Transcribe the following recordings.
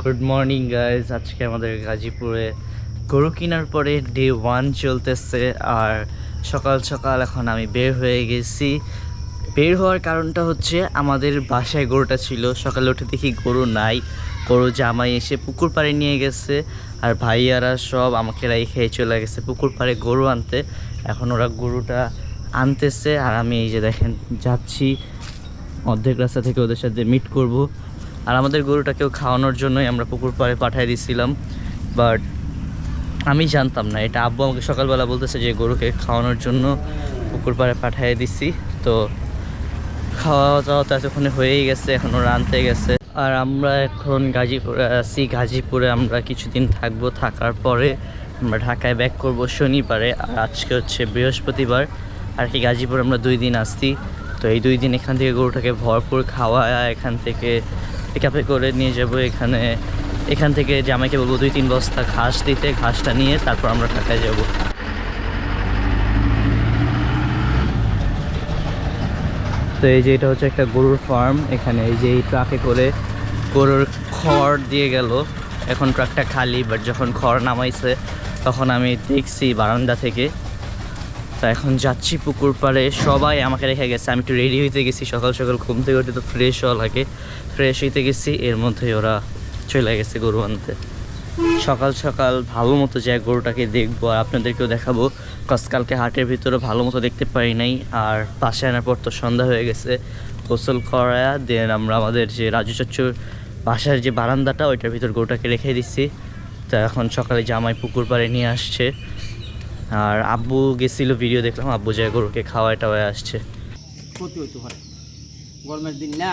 Good morning guys আজকে আমাদের গাজীপুরে গরু কেনার পরে ডে ওয়ান চলতেছে। আর সকাল সকাল এখন আমি বের হয়ে গেছি। বের হওয়ার কারণটা হচ্ছে আমাদের বাসায় গরুটা ছিল। সকালে উঠে দেখি গরু নাই। গরু জামাই এসে পুকুর পাড়ে নিয়ে গেছে। আর ভাইয়ারা সব আমাকে রাই খেয়ে চলে গেছে পুকুর পাড়ে গরু আনতে। এখন ওরা গরুটা আনতেছে। আর আমি এই যে দেখেন, যাচ্ছি। অর্ধেক রাস্তা থেকে ওদের সাথে মিট করব। আর আমাদের গরুটাকেও খাওয়ানোর জন্যই আমরা পুকুর পাড়ে পাঠিয়ে দিয়েছিলাম বাট আমি জানতাম না, এটা আব্বু আমাকে সকালবেলা বলতেছে যে গরুকে খাওয়ানোর জন্য পুকুর পাড়ে পাঠিয়ে দিছি। তো খাওয়া দাওয়া তো এতক্ষণে হয়েই গেছে, এখন ওরা আনতে গেছে। আর আমরা এখন গাজীপুরে আছি গাজীপুরে, আমরা কিছুদিন থাকব, থাকার পরে আমরা ঢাকায় ব্যাক করব শনিবারে, আর আজকে হচ্ছে বৃহস্পতিবার। আর কি গাজীপুরে আমরা দুই দিন আসছি তো এই দুই দিন এখান থেকে গরুটাকে ভরপুর খাওয়া, এখান থেকে পিক আপে করে নিয়ে যাব এখানে। এখান থেকে জামাইকে বলব, দুই, তিন বস্তা ঘাস দিতে, ঘাসটা নিয়ে তারপর আমরা ঢাকায় যাব। তো এই যে এটা হচ্ছে একটা গরুর ফার্ম এখানে এই যে এই ট্রাকে করে গরুর খড় দিয়ে গেল। এখন ট্রাকটা খালি বাট যখন খড় নামাইছে, তখন আমি দেখছি বারান্দা থেকে। তা এখন যাচ্ছি পুকুর পাড়ে। সবাই আমাকে রেখে গেছে। আমি একটু রেডি হইতে গেছি। সকাল সকাল ঘুম থেকে উঠে তো ফ্রেশ হওয়া লাগে। ফ্রেশ হইতে গেছি, এর মধ্যে ওরা চলে গেছে গরু আনতে। সকাল সকাল ভালো মতো যায় গরুটাকে দেখব, আর আপনাদেরকেও দেখাবো। কজ কালকে হাটের ভিতরে ভালো মতো দেখতে পারি নাই, আর পাশে আনার পর তো সন্ধ্যা হয়ে গেছে। গোসল করা দেন আমরা আমাদের যে রাজু চচ্চুর বাসার যে বারান্দাটা, ওইটার ভিতর গরুটাকে রেখে দিচ্ছি তো এখন সকালে জামাই পুকুর পাড়ে নিয়ে আসছে। আর আব্বু গেছিল ভিডিও দেখলাম, আব্বু যায় গরুকে খাওয়ায় টাওয়ায় আসছে। ক্ষতি গরমের দিন না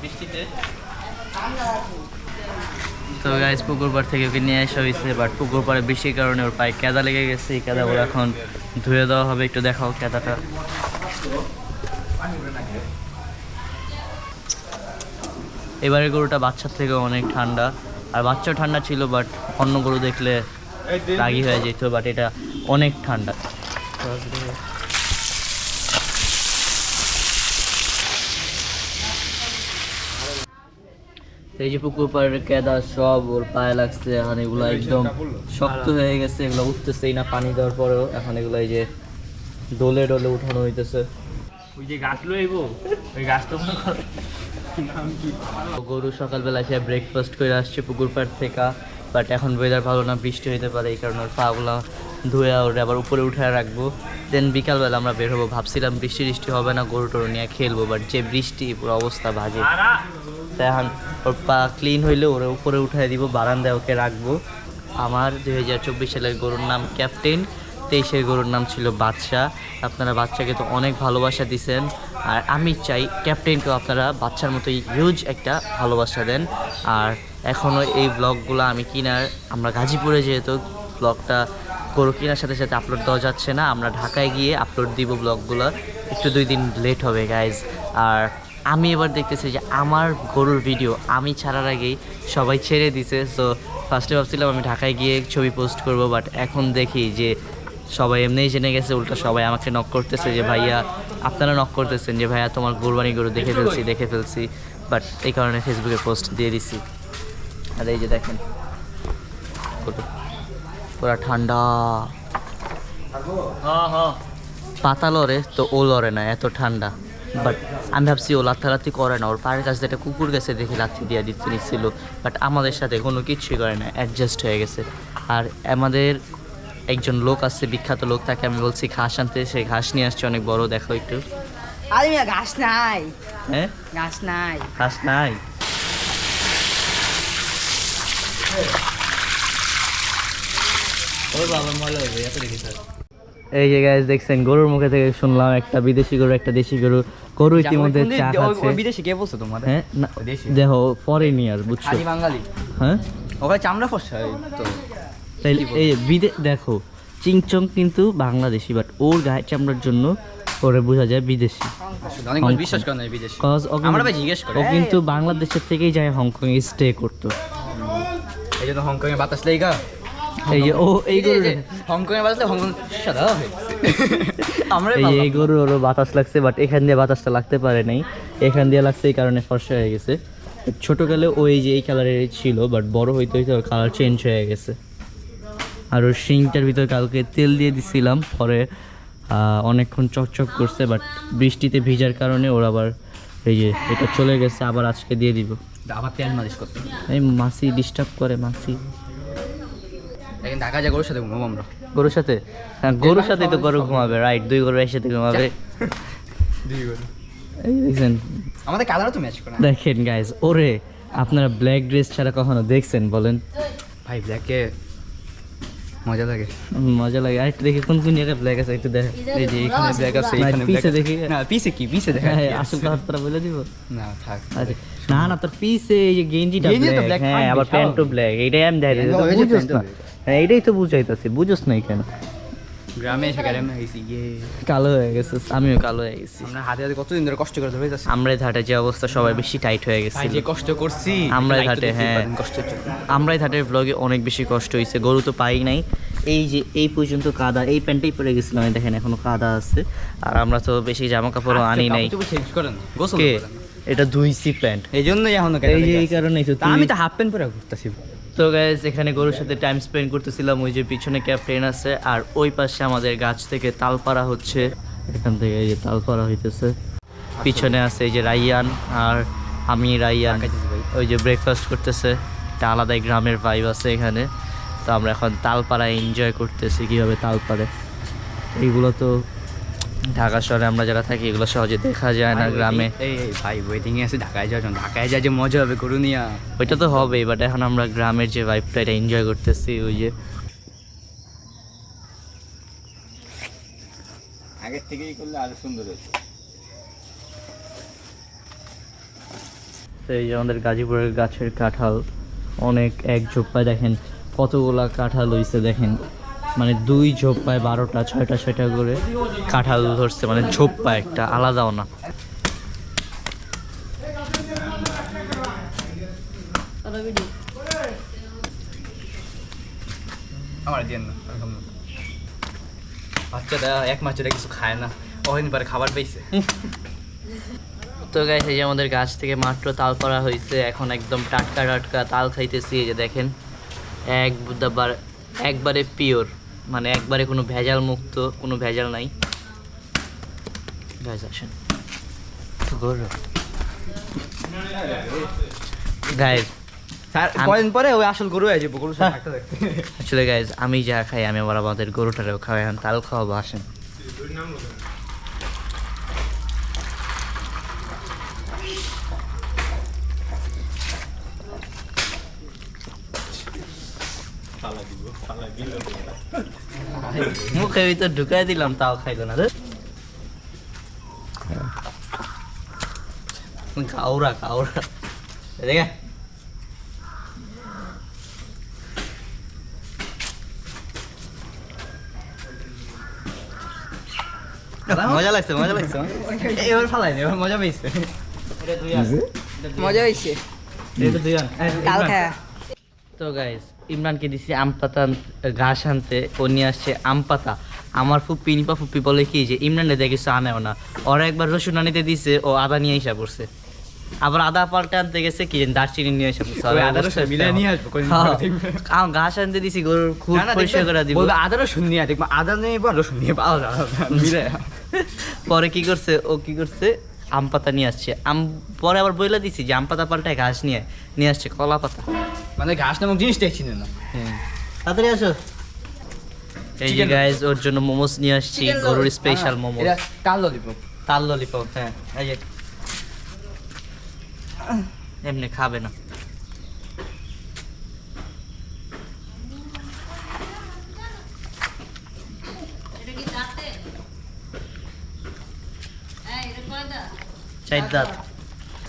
বৃষ্টিতে? তো গাইজ পুকুর পাড় থেকে ওকে নিয়ে আসা হয়েছে বাট পুকুর পাড়ে বৃষ্টির কারণে ওর পায়ে কেদা লেগে গেছে। এই কেদাগুলো এখন ধুয়ে দেওয়া হবে একটু দেখাও কেদাটা। এবারে গরুটা বাচ্চার থেকে অনেক ঠান্ডা। আর বাচ্চাও ঠান্ডা ছিল বাট অন্য গরু দেখলে রাগি হয়ে যেত বাট এটা অনেক ঠান্ডা। তো এই যে পুকুর পাড়ের কেদা সব ওর পায়ে লাগছে এখন এগুলো একদম শক্ত হয়ে গেছে এগুলো উঠতেছেই না পানি দেওয়ার পরেও এখন এগুলো এই যে ডোলে ডোলে উঠানো হইতেছে। ওই যে গাছ লইব ওই মনে করো গরু সকালবেলা এসে ব্রেকফাস্ট করে আসছে পুকুর পাড় থেকে বাট এখন ওয়েদার ভালো না বৃষ্টি হইতে পারে এই কারণে ওর পাগুলো ধুয়ে ওর আবার উপরে উঠে রাখব। দেন বিকালবেলা আমরা বের হব ভাবছিলাম বৃষ্টি বৃষ্টি হবে না গরু টরু নিয়ে খেলব বাট যে বৃষ্টি পুরো অবস্থা বাজে। তাই এখন ওর পা ক্লিন হইলে ওর উপরে উঠাই দিব, বারান্দায় ওকে রাখব। আমার দুই হাজার চব্বিশ সালের গরুর নাম ক্যাপ্টেন, তেইশের গরুর নাম ছিল বাদশা আপনারা বাচ্চাকে তো অনেক ভালোবাসা দিছেন। আর আমি চাই ক্যাপ্টেনকেও আপনারা বাচ্চার মতো হিউজ একটা ভালোবাসা দেন। আর এখনও এই ব্লগগুলো আমি কিনার, আমরা গাজীপুরে যেহেতু ব্লগটা গরু কেনার সাথে সাথে আপলোড দেওয়া যাচ্ছে না, আমরা ঢাকায় গিয়ে আপলোড দিব ব্লগগুলো একটু দুই দিন লেট হবে গাইজ আর আমি এবার দেখতেছি যে আমার গরুর ভিডিও আমি ছাড়ার আগেই সবাই ছেড়ে দিছে। সো ফার্স্টে ভাবছিলাম আমি ঢাকায় গিয়ে ছবি পোস্ট করব বাট এখন দেখি যে সবাই এমনিই জেনে গেছে উল্টা সবাই আমাকে নক করতেছে যে ভাইয়া আপনারা নক করতেছেন যে ভাইয়া তোমার কোরবানি গরু দেখে ফেলছি দেখে ফেলছি। বাট এই কারণে ফেসবুকে পোস্ট দিয়ে দিছি। আর এই যে দেখেন। পুরা ঠান্ডা। হ্যাঁ হ্যাঁ। পাতা লড়ে তো ও লড়ে না এত ঠান্ডা। বাট আমি ভাবছি ও লাত্তালাত্তি করে না। ওর পায়ের কাছে একটা কুকুর গেছে দেখে লাত্তি দিয়ে দিতে নিচ্ছিল। বাট আমাদের সাথে কোনো কিছুই করে না। অ্যাডজাস্ট হয়ে গেছে। আর আমাদের একজন লোক আসছে বিখ্যাত লোক তাকে আমি বলছি ঘাস আনতে সেই ঘাস নিয়ে আসছে অনেক বড় দেখো একটু। আরে মিয়া ঘাস নাই। হ্যাঁ? ঘাস নাই। ঘাস নাই। ও বাবা ময়লা হবে এত দেখি স্যার। এই যে গাইজ দেখছেন গরুর মুখে থেকে শুনলাম একটা বিদেশি গরু একটা দেশি গরু। গরু ইতিমধ্যে চা খাচ্ছে। বিদেশি কে বলছো তোমার হ্যাঁ দেশি। দেখো ফরেন ইয়ার বুঝছ? খালি বাঙালি। হ্যাঁ? ওখানে চামড়া ফসা তো। তাই এই বিদে দেখো চিংচং কিন্তু বাংলাদেশি বাট ওর গায়ে চামড়ার জন্য ওরে বোঝা যায় বিদেশি। বিশ্বাস করে না বিদেশি। Cause ও কিন্তু- আমরা ভাই জিজ্ঞেস করে। ও কিন্তু বাংলাদেশের থেকেই যায় হংকং এ স্টে করতো। এই জন্য হংকং এ বাতাস লেগা। এই যে ও এই গরু হংকং এ বাতাসলে হংকং সাদা হয়ে আমরা এই যে এই গরু ওরও বাতাস লাগছে বাট এখান দিয়ে বাতাসটা লাগতে পারে নাই। এখান দিয়ে লাগছে এই কারণে ফর্সা হয়ে গেছে। ছোটোকালে ও এই যে এই কালারের ছিল বাট বড় হইতে হইতে ওর কালার চেঞ্জ হয়ে গেছে। আর ওর শিংটার ভিতর কালকে তেল দিয়ে দিছিলাম পরে আহ, অনেকক্ষণ চকচক করছে বাট বৃষ্টিতে ভিজার কারণে ওর আবার এই যে এটা চলে গেছে আবার আজকে দিয়ে দিব। আবার তেল মালিশ করতে। এই মাসি ডিস্টার্ব করে মাসি। এখন ঢাকা যা গরুর সাথে ঘুমাবো আমরা। গরুর সাথে? হ্যাঁ গরুর সাথে তো গরু ঘুমাবে রাইট দুই গরু একসাথে ঘুমাবে। দুই গরু। এই দেখছেন আমাদের কালারও তো ম্যাচ করে না। দেখেন গাইজ ওরে আপনারা ব্ল্যাক ড্রেস ছাড়া কখনো দেখছেন বলেন। ভাই ব্ল্যাকে মজা লাগে। মজা লাগে। আর দেখি কোন কোন জায়গায় ব্ল্যাক আছে একটু এই যে এখানে ব্ল্যাক আছে না, এখানে পিছে দেখি। না পিছে কি? পিছে দেখা হ্যাঁ আসল কথা বলে দিব। না থাক। আচ্ছা। না না তোর পিছে এই যে গেঞ্জিটা গেঞ্জি ব্ল্যাক হ্যাঁ আবার প্যান্টও ব্ল্যাক এইটাই আমি দেখাই black। হ্যাঁ এইটাই তো বুঝাইতাছি। বুঝোস না কেন গ্রামে এসে গ্রামে হয়েছি ইয়ে। কালো হয়ে গেছে আমিও কালো হয়ে গেছি। আমরা হাতে হাতে কতদিন ধরে কষ্ট করে ধরে যাচ্ছি? আমরাই ঘাটে যে অবস্থা সবাই বেশি টাইট হয়ে গেছে যে কষ্ট করছি আমরাই ঘাটে, হ্যাঁ। আমরাই ঘাটের ব্লগে অনেক বেশি কষ্ট হয়েছে গরু তো পাই নাই। এই যে এই পর্যন্ত কাদা এই প্যান্টেই পরে গেছিলাম দেখেন এখনও কাদা আছে। আর আমরা তো বেশি জামা কাপড়ও আনি নাই। এটা ধুইছি প্যান্ট। এই জন্যই এখন এই যে এই কারণেই তো আমি তো হাফ প্যান্ট পরে ঘুরতেছি। তো গাইজ এখানে গরুর সাথে টাইম স্পেন্ড করতেছিলাম, ওই যে পিছনে ক্যাপ্টেন আছে, আর ওই পাশে আমাদের গাছ থেকে তাল পাড়া হচ্ছে। এখান থেকে এই যে তাল পাড়া হইতেছে। পিছনে আছে এই যে রাইয়ান, আর আমি রাইয়ান। ওই যে ব্রেকফাস্ট করতেছে। একটা আলাদাই গ্রামের ভাইব আছে এখানে। তো আমরা এখন তালপাড়া এনজয় করতেছি কীভাবে তালপাড়ে। এইগুলো তো ঢাকা শহরে আমরা যারা থাকি এগুলো সহজে দেখা যায় না গ্রামে। এই ভাই ওয়েটিং এ আছে ঢাকায় যাওয়ার জন্য ঢাকায় যা যে মজা হবে করু নিয়া ওইটা তো হবেই বাট এখন আমরা গ্রামের যে ভাইবটা এটা এনজয় করতেছি ওই যে। আগের থেকেই করলে আরও সুন্দর হতো। তো এই যে আমাদের গাজীপুরের গাছের কাঁঠাল অনেক এক ঝোপায় দেখেন কতগুলা কাঁঠাল হইছে দেখেন। মানে দুই ঝোপ পায় বারোটা ছয়টা ছয়টা করে। কাঁঠাল ধরছে মানে ঝোপ পায় একটা আলাদাও না। আমার দিয়ে। বাচ্চাটা এক কিছু খায় না ওখানে পরে খাবার পেয়েছে। তো এই যে আমাদের গাছ থেকে মাত্র তাল করা হয়েছে এখন একদম টাটকা টাটকা তাল খাইতেছি এই যে দেখেন। একবার একবারে পিওর মানে একবারে কোনো ভেজাল মুক্ত কোনো ভেজাল নাই। গাইজ আসেন। পরে ওই আসল গরু আছে গরু দেখতে। আসলে গাইজ আমি যা খাই আমি আবার আমাদের গরুটারেও খাওয়াই এখন তাল খাওয়াবো আসেন। মুখে ভিতর ঢুকাই দিলাম তাও খাইলো না রে। কাউরা কাউরা দেখে। মজা লাগছে মজা লাগছে এবার ফালাই এবার মজা পেয়েছে। মজা হয়েছে কাল খায়া। তো গাইস ইমরানকে দিছি আম পাতা ঘাস আনতে ও নিয়ে আসছে আম পাতা। আমার ফুপ্পি নিপা ফুপ্পি বলে কি যে ইমরানে দেখে কিছু আনেও না। ওরা একবার রসুন আনিতে দিছে ও আদা নিয়ে এসে পড়ছে। আবার আদা পাল্টে আনতে গেছে কি দারচিনি নিয়ে এসে আদা রসুন মিলিয়ে নিয়ে আসব, হ্যাঁ। আম ঘাস আনতে দিছি গরুর খুব পরিষ্কার করে দিব। আদা রসুন নিয়ে দেখব আদা নিয়ে রসুন নিয়ে পাওয়া যাবে। মিলে পরে কি করছে ও কি করছে আম পাতা নিয়ে আসছে। আম পরে আবার বইলা দিছি যে আম পাতা পাল্টায় ঘাস নিয়ে নিয়ে আসছে কলা পাতা। মানে ঘাস নামক জিনিসটাই চিনে না। তাড়াতাড়ি আসো। এই যে গাইজ ওর জন্য মোমোস নিয়ে আসছি গরুর স্পেশাল মোমো তাল ললিপপ তাল ললিপপ হ্যাঁ এই যে। এমনি খাবে না। চার দাঁত।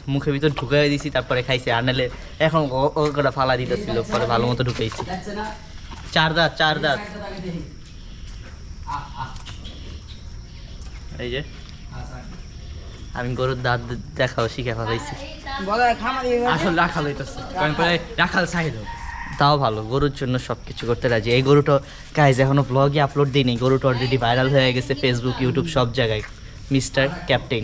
মুখের ভিতর ঢুকাই দিছি তারপরে খাইছে। আর নাহলে এখন ও- ও ফালা দিতেছিল পরে ভালো মতো ঢুকাইছি। চার দাঁত চার দাঁত। এই যে আমি গরুর দাঁত দেখাও শিখে ফেলাইছি। আসল রাখাল হইতেছে। কারণ পরে রাখাল হবে তাও ভালো গরুর জন্য সব কিছু করতে রাজি। এই গরুটা গাইজ এখনও ব্লগে আপলোড দিইনি। গরুটা অলরেডি ভাইরাল হয়ে গেছে ফেসবুক ইউটিউব সব জায়গায়। Mister captain